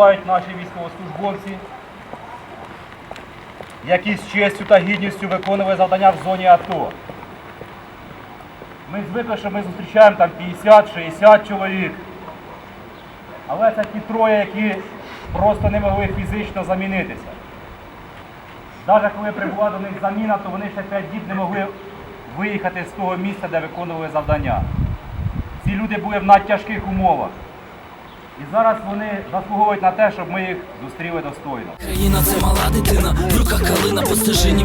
перебувають наші військовослужбовці, які з честю та гідністю виконували завдання в зоні АТО. Ми звикли, що ми зустрічаємо там 50-60 чоловік. Але це ті троє, які просто не могли фізично замінитися. Навіть коли прибула до них заміна, то вони ще 5 діб не могли виїхати з того місця, де виконували завдання. Ці люди були в надтяжких умовах. І зараз вони заслуговують на те, щоб ми їх зустріли достойно. Країна це мала дитина, в руках калина по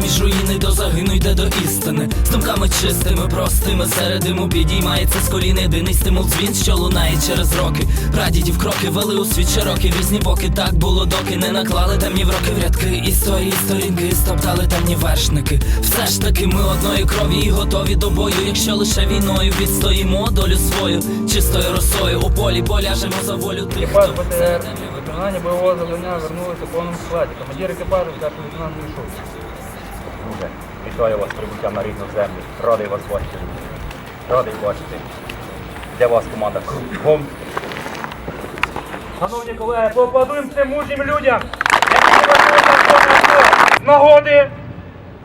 між руїни до загину йде до істини. З думками чистими, простими, серед диму підіймається з колін єдиний стимул дзвін, що лунає через роки. Прадідів кроки вели у світ широкі в різні боки. Так було, доки не наклали темні в роки в рядки. Історії, сторінки, стоптали темні вершники. Все ж таки ми одної крові і готові до бою. Якщо лише війною відстоїмо долю свою, чистою росою у полі поляжемо за волю Екіпаж БТР виконання бойового завдання вернулися в повному складі. Командир екіпажу старший лейтенант Мішук. Друже, вітаю вас з прибуттям на рідну землю. Радий вас бачити. Радий бачити. Для вас команда кругом. Шановні колеги, поаплодуємо цим мужнім людям, які з нагоди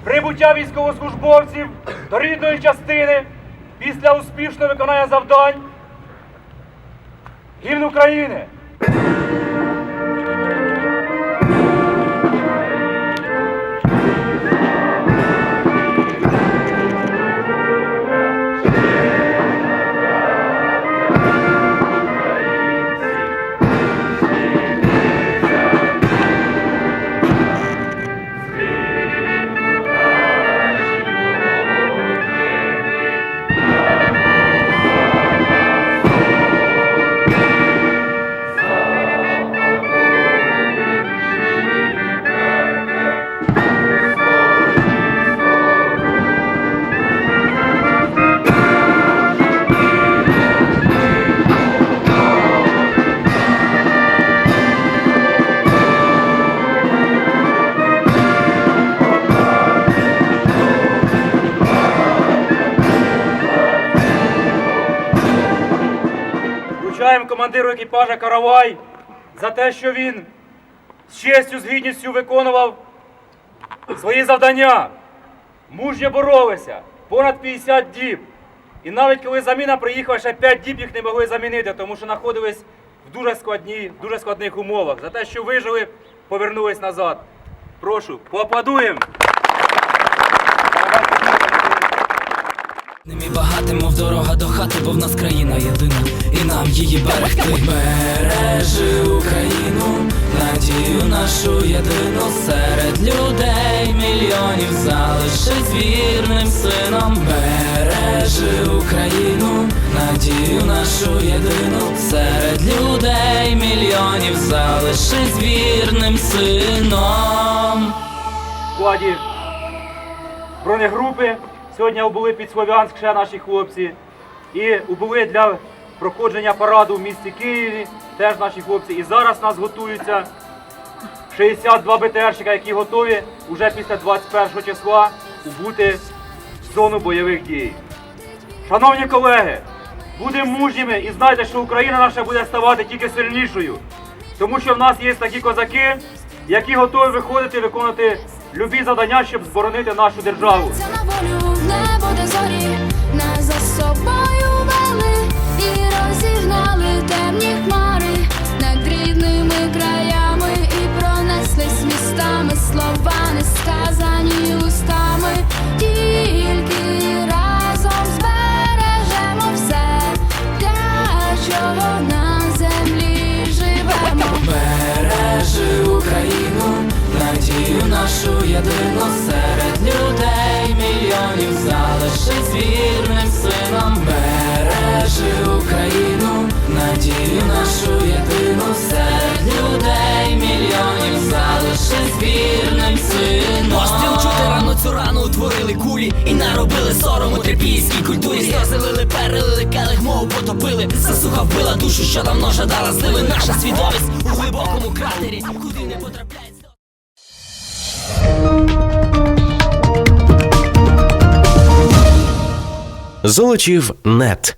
прибуття військовослужбовців до рідної частини після успішного виконання завдань. Гімн України. Вручаємо командиру екіпажа Каравай за те, що він з честю, з гідністю виконував свої завдання. Мужньо боролися, понад 50 діб. І навіть коли заміна приїхала, ще 5 діб їх не могли замінити, тому що знаходились в дуже, складні, дуже складних умовах. За те, що вижили, повернулись назад. Прошу, поаплодуємо. Ним і багатим, мов дорога до хати, бо в нас країна єдина, і нам її берегти. Бережи Україну, надію нашу єдину серед людей мільйонів залишись вірним сином. Бережи Україну, надію нашу єдину серед людей мільйонів залишись вірним сином. складі бронегрупи. Сьогодні убули під Слов'янськ ще наші хлопці. І убули для проходження параду в місті Києві теж наші хлопці. І зараз нас готуються 62 БТРщика, які готові вже після 21 числа убути в зону бойових дій. Шановні колеги, будемо мужніми і знайте, що Україна наша буде ставати тільки сильнішою. Тому що в нас є такі козаки, які готові виходити виконувати любі завдання, щоб зборонити нашу державу. На волю не буде зорі, нас за собою вели і розігнали темні хмари нашу єдину серед людей мільйонів залишись вірним сином. Бережи Україну, надію нашу єдину серед людей мільйонів залишись вірним сином. Постріл чути рано цю рану утворили кулі і наробили сорому трипійській культурі. Сльози перелили, келих мов потопили. Засуха вбила душу, що давно жадала зливи. Наша свідомість у глибокому кратері, куди не потрапляє. Золочів нет.